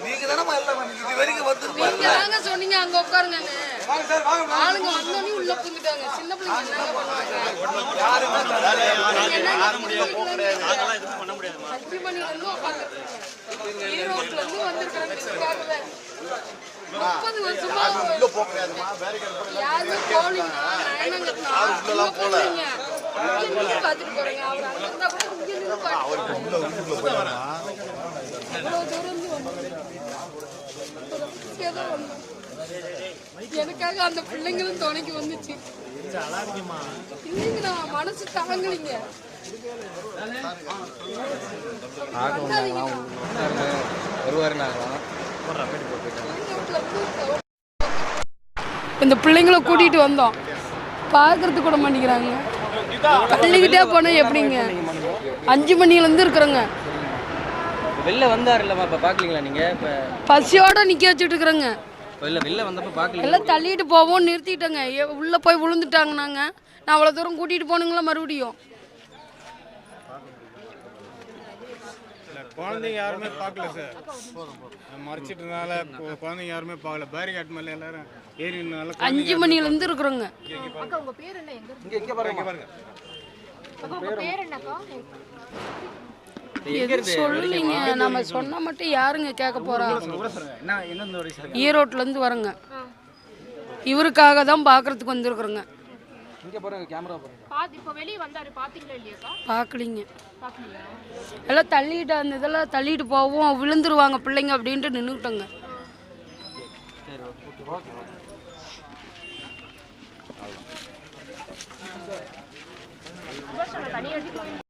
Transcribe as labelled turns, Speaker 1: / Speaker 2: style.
Speaker 1: நீங்க தானே எல்லாம் இது வரைக்கும் வந்து
Speaker 2: நீங்க தாங்க சொன்னீங்க அங்க உட்காருங்க ஆளுங்க வந்தோடனே உள்ள புந்துட்டாங்க சின்ன பிள்ளைங்க என்னங்க பண்ணுவாங்க? நீங்க என்னங்க புரிஞ்சுக்கலன்னு அஞ்சு மணில இருந்து உட்காந்துருக்கீங்க ஈரோட்ல இருந்து வந்திருக்காங்க இதுக்காகவே முப்பது வருஷமா யாருமே போனீங்க நயனங்கட்டினா உள்ள போனீங்க இங்க நின்னு பார்த்துட்டு போறீங்க. அவர் அங்க இருந்தா கூட இங்க நின்னு பார்த்துட்டு போறீங்க. தூரம் வந்தீங்க. ஏதோ ஒண்ணு. எனக்காக அந்த பிள்ளைங்களும் துணைக்கு வந்துச்சு. இல்லைங்கண்ணா மனசு தாங்கலைங்க. இந்த பிள்ளைங்களை கூட்டிட்டு வந்தோம். பார்க்கறது கூட மாட்டேங்கிறாங்க. தள்ளிக்கிட்டே போனா எப்படிங்க? அஞ்சு மணிலேருந்து இருக்கிறோங்க.
Speaker 3: வெளில வந்தார் இல்லைம்மா இப்போ பார்க்கலீங்களா நீங்கள் இப்போ
Speaker 2: பசியோட நிக்க வச்சுட்டு இருக்கிறோங்க
Speaker 3: வெளில வெளில வந்தப்போ பார்க்கலீங்க
Speaker 2: எல்லாம் தள்ளிட்டு போவோம் நிறுத்திட்டோங்க. எ- உள்ள போய் விழுந்துட்டாங்க நாங்க நான் அவ்வளோ தூரம் கூட்டிட்டு போனுங்களா மறுபடியும்?
Speaker 4: குழந்தைங்க யாருமே பார்க்கல சார். மறைச்சிட்டனால குழந்தைங்க யாருமே பார்க்கல பேரிகாட் மேலே எல்லாரும் ஏறினால
Speaker 2: அஞ்சு மணிலேருந்து இருக்கிறோங்க.
Speaker 5: அக்கா உங்க பேர் என்ன? எங்க
Speaker 3: இங்கே இங்கே பாருங்க
Speaker 4: பாருங்க.
Speaker 5: அக்கா உங்க பேர் என்னக்கா?
Speaker 2: எது சொல்லுங்க நம்ம சொன்னா மட்டும் யாருங்க கேட்க போறா?
Speaker 4: என்ன என்ன ஒரு சார்
Speaker 2: ஈரோட்ல இருந்து வரங்க. இவருக்காக தான் பார்க்கறதுக்கு வந்திருக்கிறோங்க.
Speaker 3: இங்கே பாருங்க கேமரா பாருங்க.
Speaker 5: பாத்து இப்போ வெளிய வந்தாரு. பாத்தீங்களா இல்லையாக்கா
Speaker 2: பார்க்கலிங்க. எல்லாம் தள்ளிட்டு அந்த இதெல்லாம் தள்ளிட்டு போவோம். விழுந்துருவாங்க பிள்ளைங்க அப்படின்ட்டு
Speaker 5: தனியாக